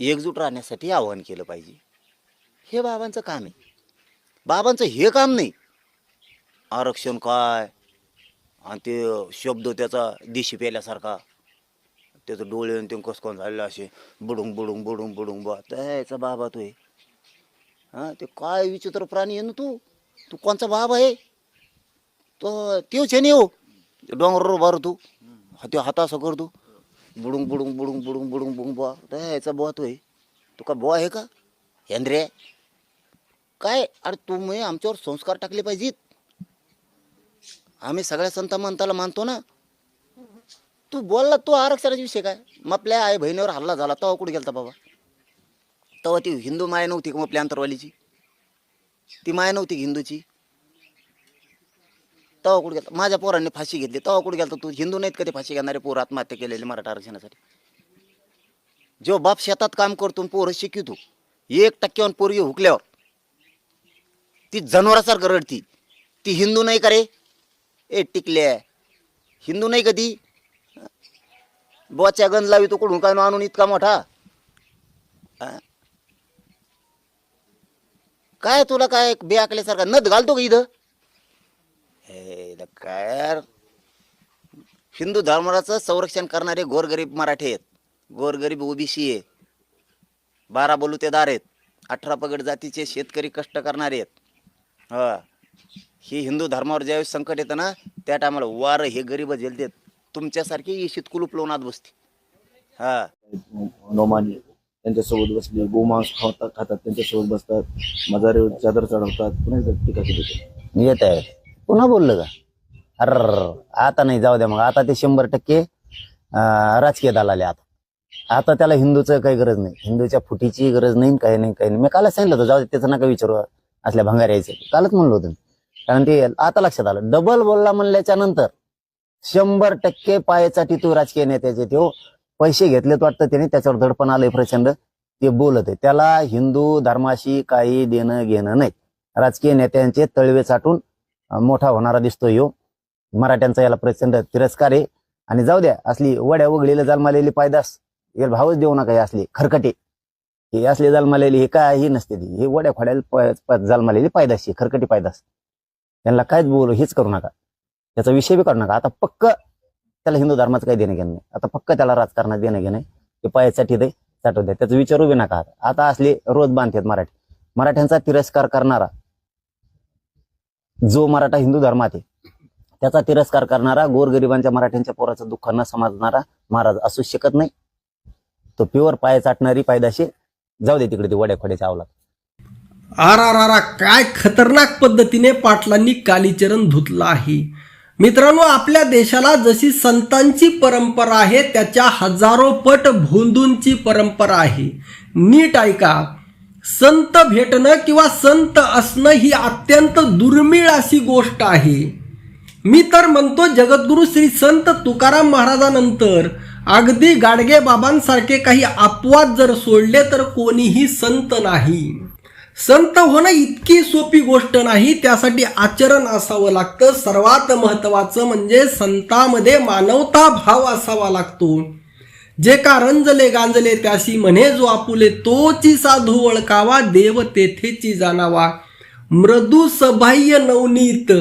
एकजूट राहण्यासाठी आवाहन केलं पाहिजे. हे बाबांचं काम आहे. बाबांचं हे काम नाही. आरक्षण काय? आणि ते शब्द त्याचा दिशी पेल्यासारखा. त्याचं डोळे आणि ते कसं झालेलं असे. बुडुंग बुडुंग बुडुंग बुडुंग बा. त्याचा बाबा तो आहे. हां ते काय विचित्र प्राणी आहे ना तू? तू कोणचा बाबा आहे? तो तेच आहे हो. डोंगरावर बार तू ते हाता असं कर तू बुडुंग बुडुंग बुडुंग बुडुंग बुडुंग बुडुंग बुवा. याचा बुवा तो आहे. तू बुवा आहे का? हेंद्रे काय? अरे तुम्ही आमच्यावर संस्कार टाकले पाहिजेत. आम्ही सगळ्या संत मंताला मानतो ना. तू बोलला तो आरक्षणाचा विषय काय? मग आपल्या आई बहिणीवर हल्ला झाला तेव्हा कुठे गेलता बाबा? तेव्हा ती हिंदू माया नव्हती का मग आपल्या अंतरवालीची? ती माया नव्हती हिंदूची? तवा कुठे गेला? माझ्या पोरांनी फाशी घेतली. तवा कुठे गेला? तू हिंदू नाहीत कधी फाशी घेणारे? पोर आत्महत्या केलेली मराठा आरक्षणासाठी. जो बाप शेतात काम करतो आणि पोरं शिकितो एक टक्क्यावर पोरगी हुकल्यावर ती जनावरासारखं रडती. ती हिंदू नाही का रे? ए टिकल्या. हिंदू नाही कधी? बोच्या गंज लावी तो कुठून काय आणून इतका मोठा? काय तुला काय बे आकल्यासारखा? नद घालतो का इथं? हे ल काय? यार हिंदू धर्माचं संरक्षण करणारे गोरगरीब मराठी आहेत. गोरगरीब ओबीसी आहे बारा बलुतेदार आहेत. अठरा पगड जातीचे शेतकरी कष्ट करणारे आहेत. हा. ही हिंदू धर्मावर ज्यावेळेस संकट येतं ना त्या टायमाला वार हे गरीब झेलतात. तुमच्यासारखे येशीत कुलूप आत बसते. हा. नोमानी त्यांच्यासोबत बसले गोमांस खातात खातात त्यांच्यासोबत बसतात मजारे चादर चढवतात पुन्हा टीका केली. येत आहे. पुन्हा बोललं का? अर आता नाही जाऊ द्या मग. आता ते शंभर टक्के अं, राजकीय दलाले आता. आता त्याला हिंदूचं काही गरज नाही. हिंदूच्या फुटीची गरज नाही काही नाही काही नाही. मी कालच सांगितलं होतं जाऊ दे त्याचं नका विचारू. असल्या भंगार यायचं. कालच म्हणलं होतं कारण ते आता लक्षात आलं. डबल बोलला म्हणल्याच्या नंतर शंभर टक्के पायासाठी तो राजकीय नेत्याचे तो पैसे घेतलेत वाटतं त्याने. त्याच्यावर दडपण आलंय प्रचंड. ते बोलत आहे. त्याला हिंदू धर्माशी काही देणं घेणं नाही. राजकीय नेत्यांचे तळवे चाटून मोठा होणारा दिसतोय यो मराठ्यांचा याला प्रचंड तिरस्कार आहे. आणि जाऊ द्या असली वड्या उघडीला जन्मालेली पायदास याला भावच देऊ नका हे असली खरकटे. हे असले जन्मालेली हे काही नसते ती. हे वड्या खोड्याला जालमालेली पायदास जन्मालेली पायदाशी खरकटी पायदास. त्यांना काहीच बोलू हेच करू नका. त्याचा विषय बी करू नका. आता पक्क त्याला हिंदू धर्माचं काही देणं घेणं नाही. आता पक्क त्याला राजकारणात देणं घेणं ते पायासाठी ते साठवत द्या त्याचा विचारू बी नका आता. आता असले रोज बांधतात मराठी. मराठ्यांचा तिरस्कार करणारा जो मराठा हिंदू धर्मात आहे त्याचा तिरस्कार करणारा गोरगरिबांच्या मराठ्यांच्या पोराचं दुःख न समजणारा महाराज असू शकत नाही. तो प्युअर पाय चाटणारी पायदाशी जाऊ दे तिकडे ते वड्याखोड्याच्या आवलात. आर आर आर आर, काय खतरनाक पद्धतीने पाटलांनी कालीचरण धुतलं आहे. मित्रांनो आपल्या देशाला जशी संतांची परंपरा आहे त्याच्या हजारो पट भोंदूंची परंपरा आहे. नीट ऐका संत भेटणं किंवा संत असणं ही अत्यंत दुर्मिळ अशी गोष्ट आहे. मी तर म्हणतो जगद्गुरु श्री संत तुकाराम महाराजानंतर अगदी गाडगे बाबांसारखे काही अपवाद जर सोडले तर कोणीही संत नाही. संत होणं इतकी सोपी गोष्ट नाही त्यासाठी आचरण असावं लागतं. सर्वात महत्वाचं म्हणजे संतामध्ये मानवता भाव असावा लागतो. जे का रंजले गांजले त्याशी म्हणे जो आपुले तोची साधू ओळखावा देव तेथेची जाणावा. मृदू सबाह्य नवनीत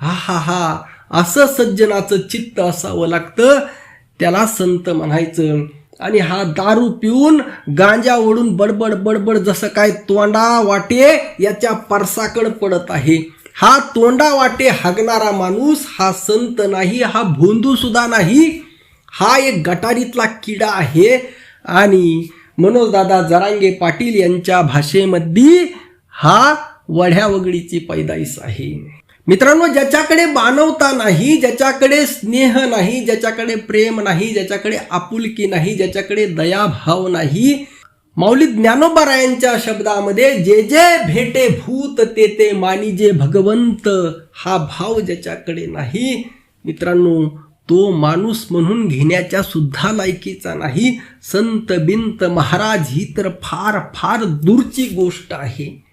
हा हा हा असं सज्जनाचं चित्त असावं लागतं त्याला संत म्हणायचं. आणि हा दारू पिऊन गांजा ओढून बडबड बडबड जसं काय तोंडा वाटे याच्या परसाकड पडत आहे. हा तोंडा वाटे हागणारा माणूस हा संत नाही हा भोंदू सुद्धा नाही. हा एक गटारीतला किडा आहे. आणि मनोजदादा जरांगे पाटील यांच्या भाषेमध्ये हा वढ्यावगडीची पैदाईस आहे. मित्रांनो ज्याच्याकडे मानवता नाही ज्याच्याकडे स्नेह नाही ज्याच्याकडे प्रेम नाही ज्याच्याकडे आपुलकी नाही ज्याच्याकडे दयाभाव नाही माऊली ज्ञानोबारायांच्या शब्दामध्ये जे जे भेटे भूत ते ते मानिजे भगवंत हा भाव ज्याच्याकडे नाही मित्रांनो तो माणूस म्हणून घेण्याच्या सुद्धा लायकीचा नाही. संत बिंत महाराज ही तर फार फार दूरची गोष्ट आहे.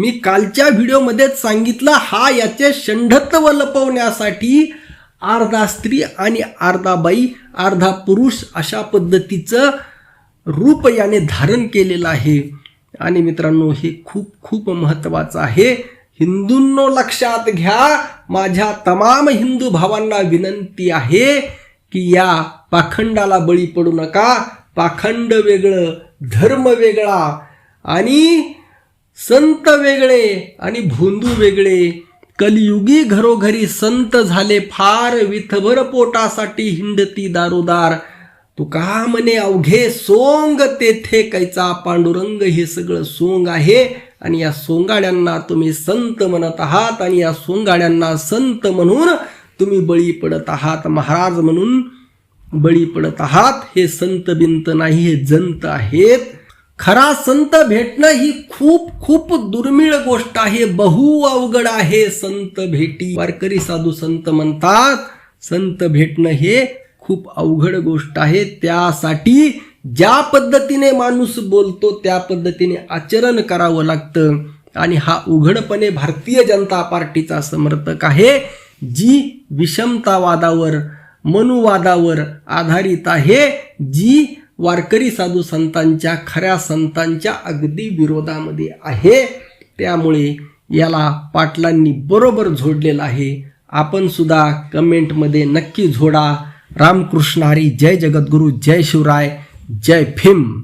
मी कालच्या व्हिडिओमध्येच सांगितलं हा याचे षंढत्व लपवण्यासाठी अर्धा स्त्री आणि अर्धा बाई अर्धा पुरुष अशा पद्धतीचं रूप याने धारण केलेलं आहे. आणि मित्रांनो हे खूप खूप महत्त्वाचं आहे. हिंदूंनो लक्षात घ्या माझ्या तमाम हिंदू भावांना विनंती आहे की या पाखंडाला बळी पडू नका. पाखंड वेगळं धर्म वेगळा आणि संत वेगळे आणि भोंदू वेगळे. कलियुगी घरोघरी संत झाले फार विथभर पोटासाठी हिंडती दारोदार. तुका म्हणे अवघे सोंग तेथे कैचा पांडुरंग हे सगळं सोंग आहे. आणि या सोंगाड्यांना तुम्ही संत म्हणत आहात आणि या सोंगाड्यांना संत म्हणून तुम्ही बळी पडत आहात. महाराज म्हणून बळी पडत आहात. हे संत बिंत नाही हे जंत आहेत. खरा संत भेटणं ही खूप खूप दुर्मिळ गोष्ट आहे. बहु अवघड आहे संत भेटी. वारकरी साधू संत म्हणतात संत भेटणं हे खूप अवघड गोष्ट आहे. त्यासाठी ज्या पद्धतीने माणूस बोलतो त्या पद्धतीने आचरण करावं लागतं. आणि हा उघडपणे भारतीय जनता पार्टीचा समर्थक आहे जी विषमतावादावर मनुवादावर आधारित आहे जी वारकरी साधू संतांच्या खऱ्या संतांच्या अगदी विरोधामध्ये आहे. त्यामुळे याला पाटलांनी बरोबर झोडलेलं आहे. आपण सुद्धा कमेंटमध्ये नक्की झोडा रामकृष्ण हरी जय जगद्गुरू जय शिवराय जय भीम.